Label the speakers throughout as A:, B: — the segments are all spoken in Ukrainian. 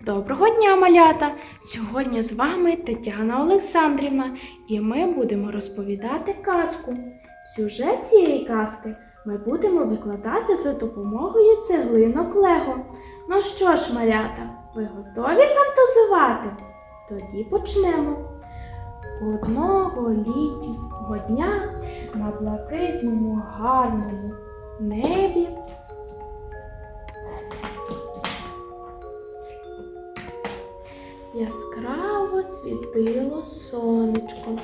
A: Доброго дня, малята! Сьогодні з вами Тетяна Олександрівна, і ми будемо розповідати казку. Сюжет цієї казки ми будемо викладати за допомогою цеглинок Лего. Ну що ж, малята, ви готові фантазувати? Тоді почнемо. Одного літнього дня на блакитному гарному небі яскраво світило сонечко.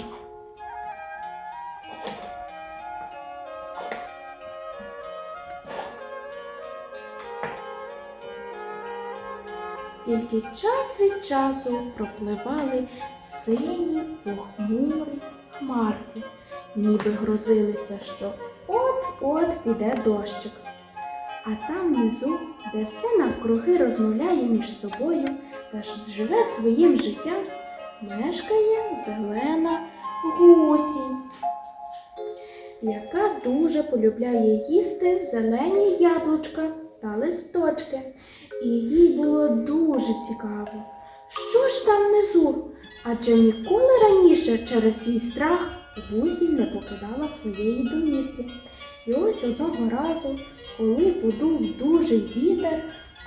A: Тільки час від часу пропливали сині похмурі хмарки, ніби грозилися, що от-от піде дощик. А там внизу, де все навкруги розмовляє між собою та ж живе своїм життям, мешкає зелена гусінь, яка дуже полюбляє їсти зелені яблучка та листочки. І їй було дуже цікаво, що ж там внизу, адже ніколи раніше через свій страх гусінь не покидала своєї домівки. І ось одного разу, коли подув дужий вітер,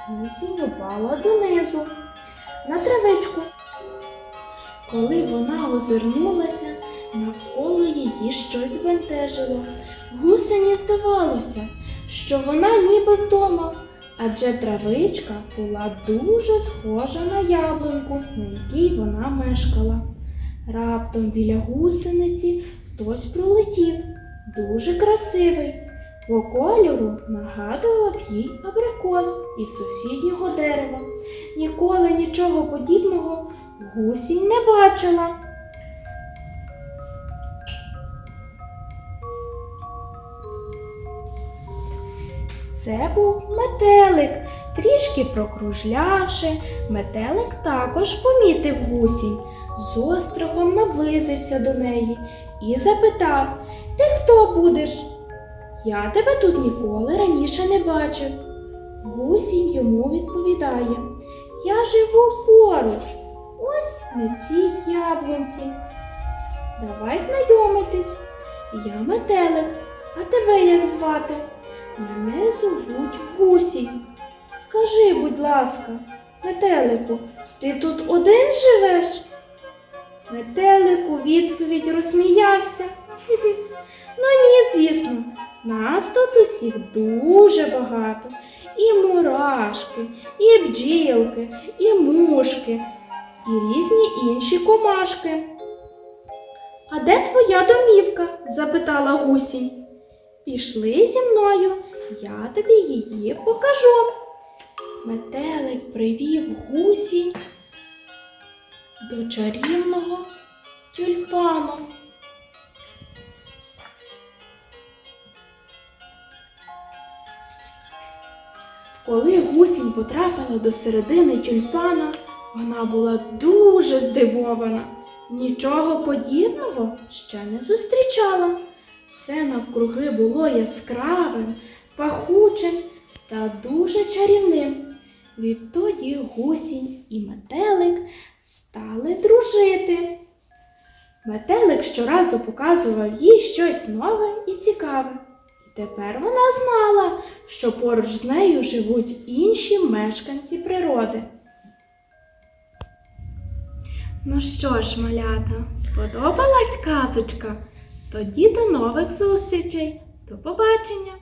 A: гусінь упала донизу на травичку. Коли вона озирнулася, навколо її щось збентежило. Гусені здавалося, що вона ніби вдома, адже травичка була дуже схожа на яблуньку, на якій вона мешкала. Раптом біля гусениці хтось пролетів, дуже красивий. По кольору нагадував їй абрикос із сусіднього дерева. Ніколи нічого подібного гусінь не бачила. Це був метелик. Трішки прокружлявши, метелик також помітив гусінь. З острогом наблизився до неї і запитав Ти хто будеш? Я тебе тут ніколи раніше не бачив. Гусінь йому відповідає Я живу поруч, ось на цій яблунці. Давай знайомитись. Я метелик, а тебе як звати? Мене звуть Гусінь. Скажи, будь ласка, метелику, ти тут один живеш? Метелик у відповідь розсміявся. «Хі-хі, Ну ні, звісно, нас тут усіх дуже багато. І мурашки, і бджілки, і мушки, і різні інші комашки. А де твоя домівка? запитала гусінь. Пішли зі мною, я тобі її покажу. Метелик привів гусінь до чарівного тюльпану. Коли гусінь потрапила до середини тюльпана, вона була дуже здивована. Нічого подібного ще не зустрічала. Все навкруги було яскравим, пахучим та дуже чарівним. Відтоді гусінь і метелик стали дружити. Метелик щоразу показував їй щось нове і цікаве. І тепер вона знала, що поруч з нею живуть інші мешканці природи. Ну що ж, малята, сподобалась казочка? Тоді до нових зустрічей. До побачення!